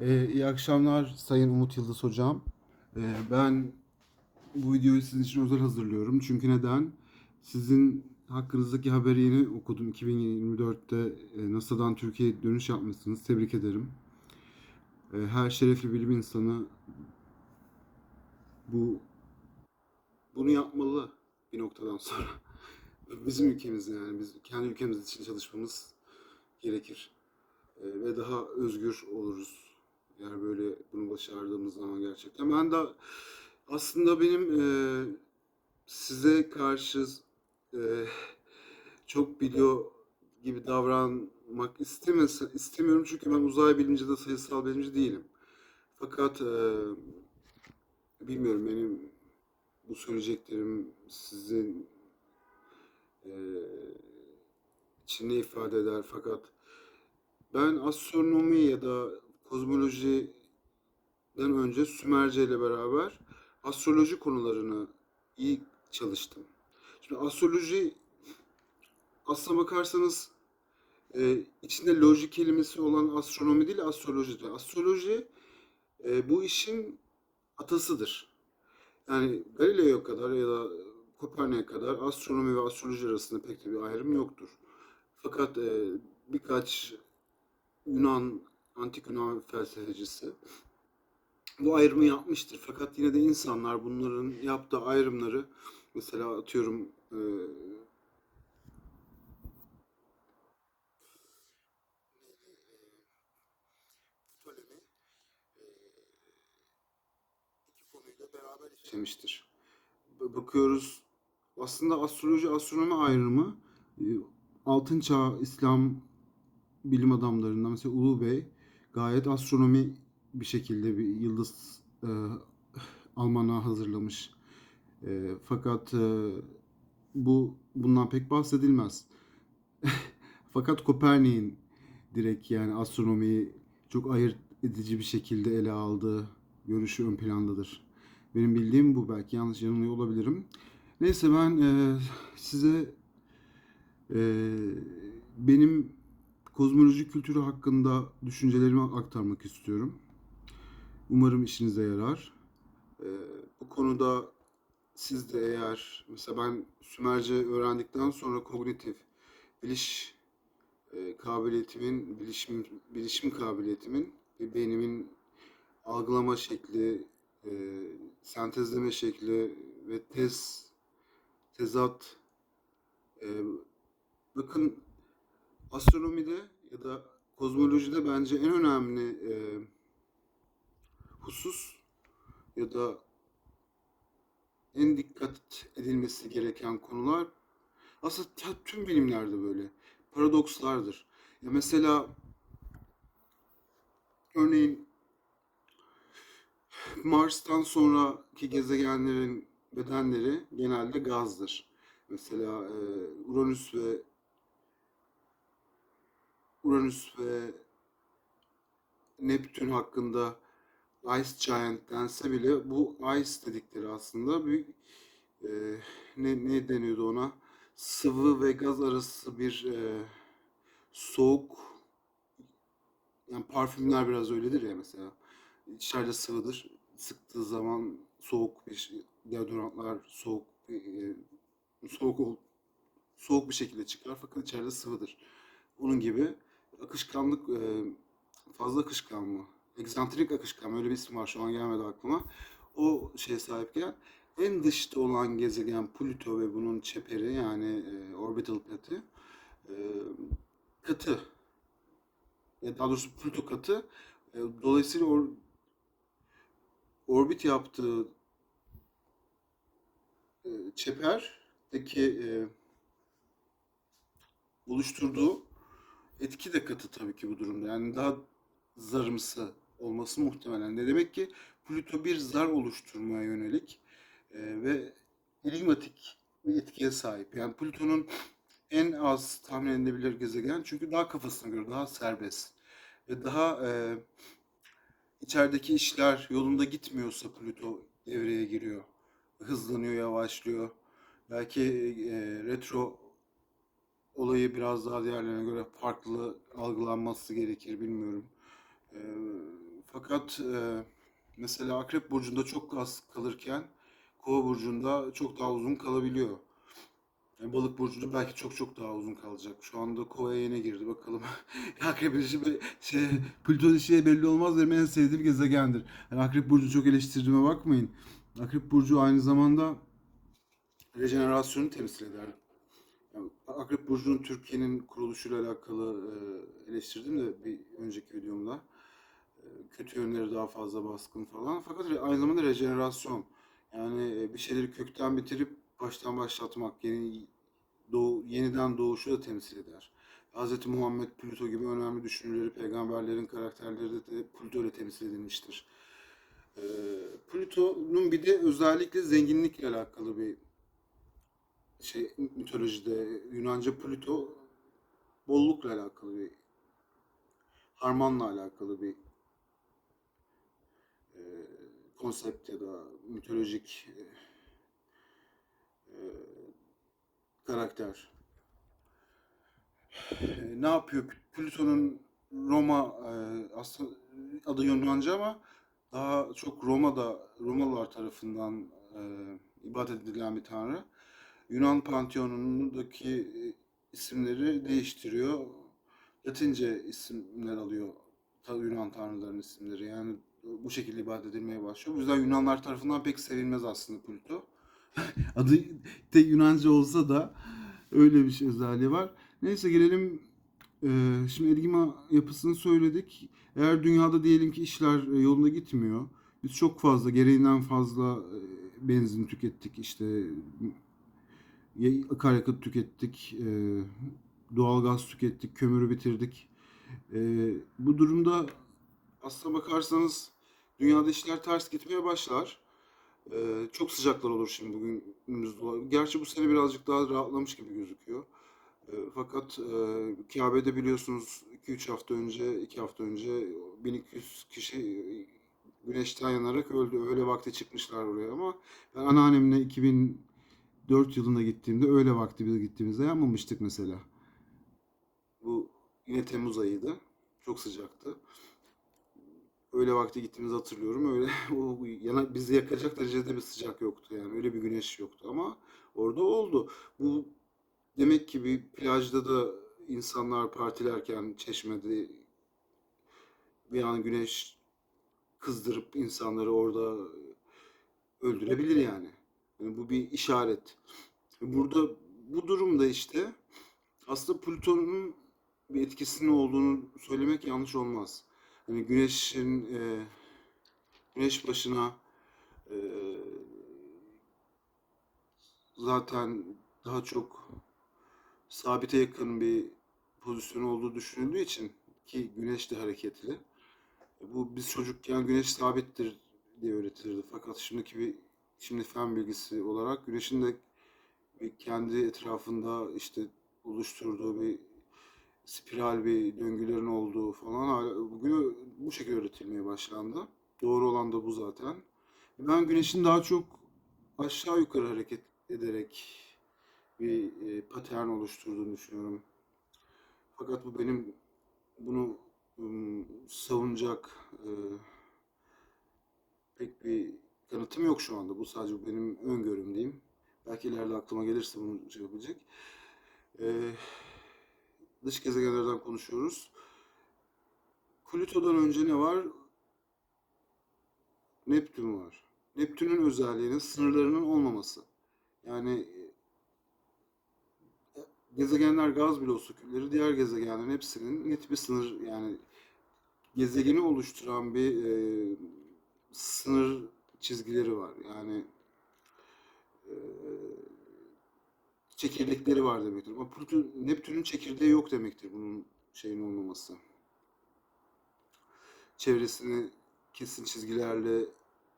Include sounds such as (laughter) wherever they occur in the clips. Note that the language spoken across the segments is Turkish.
Ee, iyi akşamlar Sayın Umut Yıldız Hocam. Ee, ben bu videoyu sizin için özel hazırlıyorum. Çünkü neden? Sizin hakkınızdaki haberi yeni okudum. 2024'te e, NASA'dan Türkiye'ye dönüş yapmışsınız. Tebrik ederim. Ee, her şerefli bilim insanı bu bunu yapmalı bir noktadan sonra. (laughs) Bizim ülkemizde yani biz kendi ülkemiz için çalışmamız gerekir. Ee, ve daha özgür oluruz. Eğer böyle bunu başardığımız zaman gerçekten. Ben de aslında benim e, size karşı e, çok biliyor gibi davranmak istemese, istemiyorum çünkü ben uzay bilimci de sayısal bilimci değilim. Fakat e, bilmiyorum benim bu söyleyeceklerim sizin e, için ne ifade eder fakat ben astronomi ya da kozmolojiden önce Sümerce ile beraber astroloji konularını iyi çalıştım. Şimdi astroloji aslına bakarsanız e, içinde loji kelimesi olan astronomi değil astrolojidir. Astroloji e, bu işin atasıdır. Yani Galileo kadar ya da Kopernik'e kadar astronomi ve astroloji arasında pek de bir ayrım yoktur. Fakat e, birkaç Yunan, antik Yunan felsefecisi bu ayrımı yapmıştır. Fakat yine de insanlar bunların yaptığı ayrımları mesela atıyorum e. B- Bakıyoruz aslında astroloji astronomi ayrımı e, Altın Çağ İslam bilim adamlarından mesela Ulu Bey gayet astronomi bir şekilde bir yıldız e, almanağı hazırlamış. E, fakat e, bu bundan pek bahsedilmez. (laughs) Fakat Kopernik'in direkt yani astronomiyi çok ayırt edici bir şekilde ele aldığı görüşü ön plandadır. Benim bildiğim bu. Belki yanlış yanılıyor olabilirim. Neyse ben e, size e, benim kozmoloji kültürü hakkında düşüncelerimi aktarmak istiyorum. Umarım işinize yarar. E, bu konuda siz de eğer mesela ben Sümerce öğrendikten sonra kognitif biliş e, kabiliyetimin, bilişim bilişim kabiliyetimin ve beynimin algılama şekli, e, sentezleme şekli ve tez tezat e, bakın astronomide ya da kozmolojide bence en önemli e, husus ya da en dikkat edilmesi gereken konular aslında tüm bilimlerde böyle paradokslardır. Ya mesela örneğin Mars'tan sonraki gezegenlerin bedenleri genelde gazdır. Mesela e, Uranüs ve Uranüs ve Neptün hakkında Ice Giant dense bile bu Ice dedikleri aslında bir e, ne, ne deniyordu ona? Sıvı ve gaz arası bir e, soğuk yani parfümler biraz öyledir ya mesela. İçeride sıvıdır. Sıktığı zaman soğuk bir şey, deodorantlar soğuk e, soğuk ol, soğuk bir şekilde çıkar fakat içeride sıvıdır. Onun gibi akışkanlık e, fazla akışkan mı? Egzantrik akışkan mı? Öyle bir isim var şu an gelmedi aklıma. O şeye sahipken en dışta olan gezegen Plüto ve bunun çeperi yani e, orbital katı e, katı. Ya daha doğrusu Plüto katı. E, dolayısıyla or, orbit yaptığı e, çeperdeki e, oluşturduğu etki de katı tabii ki bu durumda. Yani daha zarımsı olması muhtemelen. Ne demek ki Plüto bir zar oluşturmaya yönelik e, ve enigmatik bir etkiye sahip. Yani Plüton'un en az tahmin edilebilir gezegen çünkü daha kafasına göre daha serbest ve daha e, içerideki işler yolunda gitmiyorsa Plüto devreye giriyor. Hızlanıyor, yavaşlıyor. Belki e, retro olayı biraz daha diğerlerine göre farklı algılanması gerekir bilmiyorum. Ee, Fakat e, mesela Akrep Burcu'nda çok az kalırken Kova Burcu'nda çok daha uzun kalabiliyor. Yani Balık Burcu'nda belki çok çok daha uzun kalacak. Şu anda Kova'ya yeni girdi bakalım. (laughs) Akrep be- şey, Plüton işi belli olmaz benim en sevdiğim gezegendir. Yani Akrep Burcu çok eleştirdiğime bakmayın. Akrep Burcu aynı zamanda rejenerasyonu temsil eder. Akrep Burcu'nun Türkiye'nin kuruluşuyla alakalı e, eleştirdim de bir önceki videomda. E, kötü yönleri daha fazla baskın falan. Fakat aynı zamanda rejenerasyon. Yani e, bir şeyleri kökten bitirip baştan başlatmak, yeni doğu, yeniden doğuşu da temsil eder. Hz. Muhammed Plüto gibi önemli düşünürleri, peygamberlerin karakterleri de, Plüto ile temsil edilmiştir. Plüton'un bir de özellikle zenginlikle alakalı bir şey mitolojide Yunanca Plüto bollukla alakalı bir harmanla alakalı bir e, konsept ya da mitolojik e, e, karakter. E, ne yapıyor? Plüton'un Roma e, aslında adı Yunanca ama daha çok Roma'da Romalılar tarafından e, ibadet edilen bir tanrı. Yunan Pantheon'undaki e, isimleri değiştiriyor. Latince isimler alıyor Yunan tanrıların isimleri. Yani bu şekilde ibadet edilmeye başlıyor. Bu yüzden Yunanlar tarafından pek sevilmez aslında Plüto. (laughs) Adı de Yunanca olsa da öyle bir şey özelliği var. Neyse gelelim e, şimdi Enigma yapısını söyledik. Eğer dünyada diyelim ki işler e, yolunda gitmiyor. Biz çok fazla, gereğinden fazla benzin tükettik. işte akaryakıt tükettik, e, doğalgaz tükettik, kömürü bitirdik. E, bu durumda aslına bakarsanız dünyada işler ters gitmeye başlar. E, çok sıcaklar olur şimdi bugün günümüzde. Gerçi bu sene birazcık daha rahatlamış gibi gözüküyor. E, fakat e, Kabe'de biliyorsunuz 2-3 hafta önce, 2 hafta önce 1200 kişi güneşten yanarak öldü. Öyle vakti çıkmışlar oraya ama ben anneannemle 2004 yılında gittiğimde öyle vakti biz gittiğimizde yanmamıştık mesela. Bu yine Temmuz ayıydı. Çok sıcaktı. Öyle vakti gittiğimizi hatırlıyorum. Öyle (laughs) o yana, bizi yakacak derecede bir sıcak yoktu yani. Öyle bir güneş yoktu ama orada oldu. Bu demek ki bir plajda da insanlar partilerken çeşmede bir an güneş kızdırıp insanları orada öldürebilir yani. Yani bu bir işaret. Burada bu durumda işte aslında Plüton'un bir etkisinin olduğunu söylemek yanlış olmaz. Hani güneşin e, güneş başına e, zaten daha çok sabite yakın bir pozisyon olduğu düşünüldüğü için ki güneş de hareketli. Bu biz çocukken güneş sabittir diye öğretilirdi. Fakat şimdiki bir şimdi fen bilgisi olarak güneşin de kendi etrafında işte oluşturduğu bir spiral bir döngülerin olduğu falan bugün bu şekilde öğretilmeye başlandı. Doğru olan da bu zaten. Ben güneşin daha çok aşağı yukarı hareket ederek bir e, patern oluşturduğunu düşünüyorum. Fakat bu benim bunu savunacak e, pek bir kanıtım yok şu anda. Bu sadece benim öngörüm diyeyim. Belki ileride aklıma gelirse bunu şey yapabilecek. E, dış gezegenlerden konuşuyoruz. Plüto'dan önce ne var? Neptün var. Neptün'ün özelliğinin sınırlarının olmaması. Yani e, gezegenler gaz bloğu kütleleri, diğer gezegenlerin hepsinin net bir sınır yani gezegeni oluşturan bir e, sınır çizgileri var. Yani e, çekirdekleri var demektir. Ama Plüton, Neptün'ün çekirdeği yok demektir bunun şeyin olmaması. Çevresini kesin çizgilerle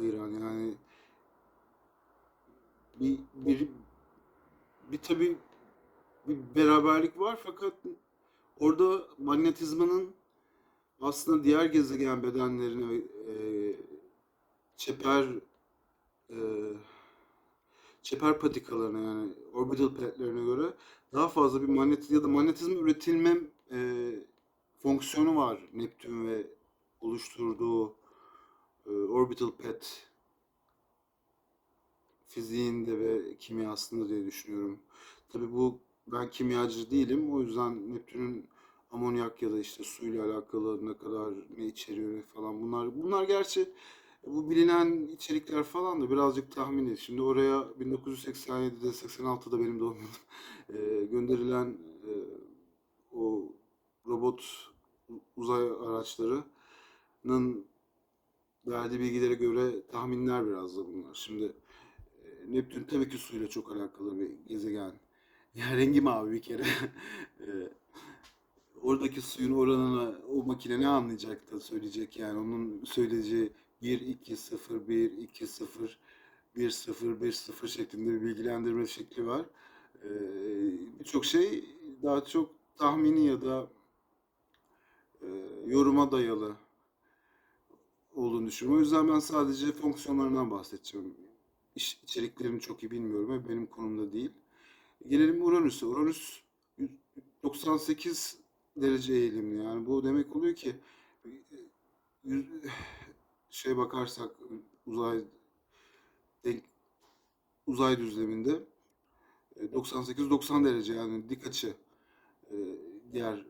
ayıran yani bir bir bir tabii bir beraberlik var fakat orada manyetizmanın aslında diğer gezegen bedenlerine e, çeper e, çeper patikalarına yani orbital platlerine göre daha fazla bir manyetik ya da manyetizma üretilme e, fonksiyonu var Neptün ve oluşturduğu e, orbital pet fiziğinde ve kimyasında diye düşünüyorum. Tabii bu ben kimyacı değilim. O yüzden Neptün'ün amonyak ya da işte suyla alakalı ne kadar ne içeriyor falan bunlar bunlar gerçi bu bilinen içerikler falan da birazcık tahmini. Şimdi oraya 1987'de 86'da benim doğum yılım (laughs) e, gönderilen e, o robot uzay araçlarının verdiği bilgilere göre tahminler biraz da bunlar. Şimdi e, Neptün tabii ki suyla çok alakalı bir gezegen. (laughs) Ya rengi mavi bir kere. (laughs) E, oradaki suyun oranını o makine ne anlayacak da söyleyecek yani onun söyleyeceği 1 2 0 1 2 0 1 0 1 0 şeklinde bir bilgilendirme şekli var. E, Birçok şey daha çok tahmini ya da e, yoruma dayalı olduğunu düşünüyorum. O yüzden ben sadece fonksiyonlarından bahsedeceğim. İş, içeriklerini çok iyi bilmiyorum ve benim konumda değil. Gelelim Uranüs'e. Uranüs 98 derece eğilimli. Yani bu demek oluyor ki yüz- şey bakarsak uzay denk, uzay düzleminde 98-90 derece yani dik açı e, diğer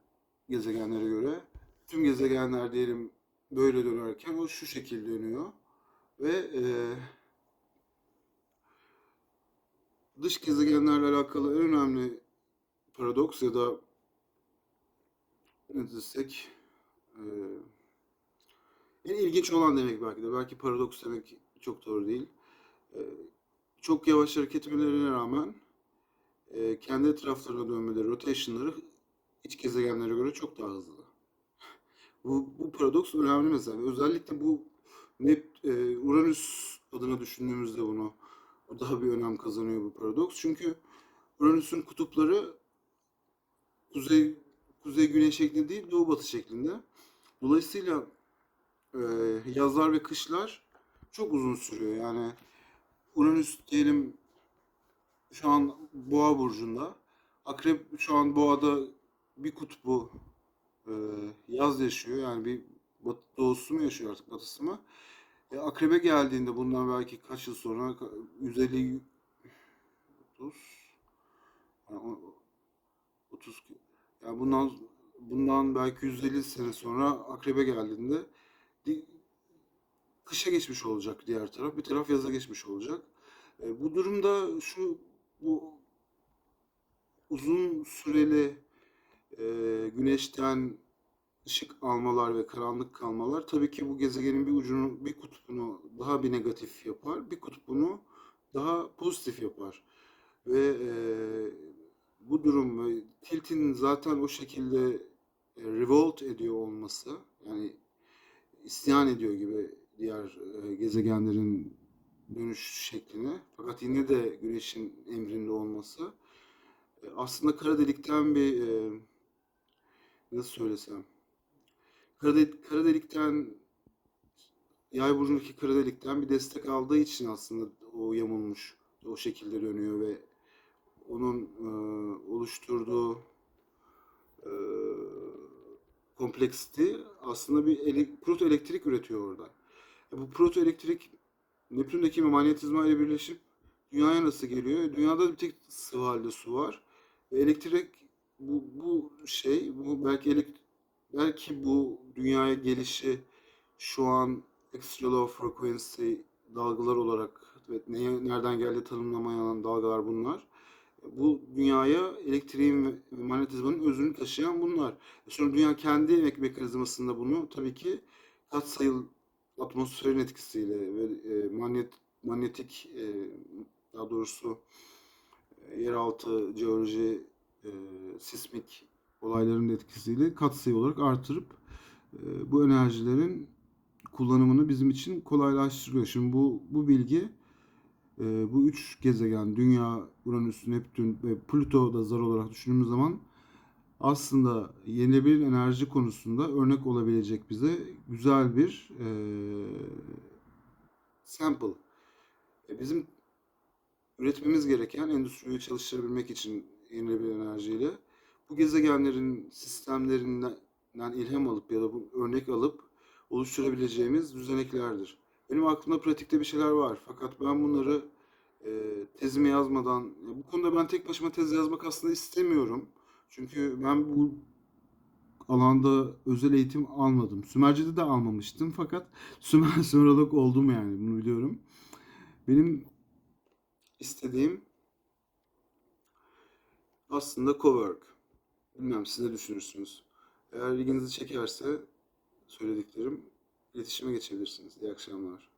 gezegenlere göre. Tüm gezegenler diyelim böyle dönerken o şu şekilde dönüyor ve e, dış gezegenlerle alakalı en önemli paradoks ya da ne desek e, en ilginç olan demek belki de belki paradoks demek çok doğru değil. E, çok yavaş hareket etmelerine rağmen e, kendi etraflarına dönmeleri, rotation'ları iç gezegenlere göre çok daha hızlı. (laughs) Bu, bu paradoks önemli mesela. Özellikle bu Nep, e, Uranüs adına düşündüğümüzde bunu daha bir önem kazanıyor bu paradoks. Çünkü Uranüs'ün kutupları kuzey kuzey güney şeklinde değil doğu batı şeklinde. Dolayısıyla e, yazlar ve kışlar çok uzun sürüyor. Yani Uranüs diyelim şu an Boğa burcunda. Akrep şu an Boğa'da bir kutbu e, yaz yaşıyor. Yani bir batı, doğusu mu yaşıyor artık batısı mı? E, Akrebe geldiğinde bundan belki kaç yıl sonra ka- 150 30 yani o- 30 yani bundan bundan belki 150 sene sonra Akrebe geldiğinde di- kışa geçmiş olacak diğer taraf. Bir taraf yaza geçmiş olacak. E, bu durumda şu bu uzun süreli e, güneşten ışık almalar ve karanlık kalmalar tabii ki bu gezegenin bir ucunu, bir kutbunu daha bir negatif yapar, bir kutbunu daha pozitif yapar. Ve e, bu durum tiltin zaten o şekilde e, revolt ediyor olması, yani isyan ediyor gibi diğer e, gezegenlerin dönüş şekline. Fakat yine de Güneş'in emrinde olması e, aslında kara delikten bir e, nasıl söylesem kara, de- kara delikten yay burcundaki kara delikten bir destek aldığı için aslında o yamulmuş o şekilde dönüyor ve onun e, oluşturduğu e, kompleksiti aslında bir ele, proto elektrik üretiyor orada. E, bu proto elektrik Neptün'deki manyetizma ile birleşip dünyaya nasıl geliyor? Dünyada bir tek sıvı halde su var. Ve elektrik bu, bu şey bu belki elek, belki bu dünyaya gelişi şu an extra low frequency dalgalar olarak evet, nereden geldiği tanımlamayan dalgalar bunlar. Bu dünyaya elektriğin ve manyetizmanın özünü taşıyan bunlar. Sonra dünya kendi me- mekanizmasında bunu tabii ki katsayıl atmosferin etkisiyle ve e, manyetik manyetik e, daha doğrusu e, yeraltı jeoloji e, sismik olayların etkisiyle katsayı olarak artırıp e, bu enerjilerin kullanımını bizim için kolaylaştırıyor. Şimdi bu bu bilgi e, bu üç gezegen Dünya, Uranüs, Neptün ve Plüto da zar olarak düşündüğümüz zaman aslında yenilenebilir enerji konusunda örnek olabilecek bize güzel bir e, sample. E, bizim üretmemiz gereken endüstriyi çalıştırabilmek için yenilenebilir enerjiyle bu gezegenlerin sistemlerinden ilham alıp ya da bu örnek alıp oluşturabileceğimiz düzeneklerdir. Benim aklımda pratikte bir şeyler var. Fakat ben bunları e, tezimi yazmadan, ya bu konuda ben tek başıma tez yazmak aslında istemiyorum. Çünkü ben bu alanda özel eğitim almadım. Sümerce'de de almamıştım fakat (laughs) Sümer Sümerolog oldum yani bunu biliyorum. Benim istediğim aslında cowork. Bilmem siz ne düşünürsünüz. Eğer ilginizi çekerse söylediklerim iletişime geçebilirsiniz. İyi akşamlar.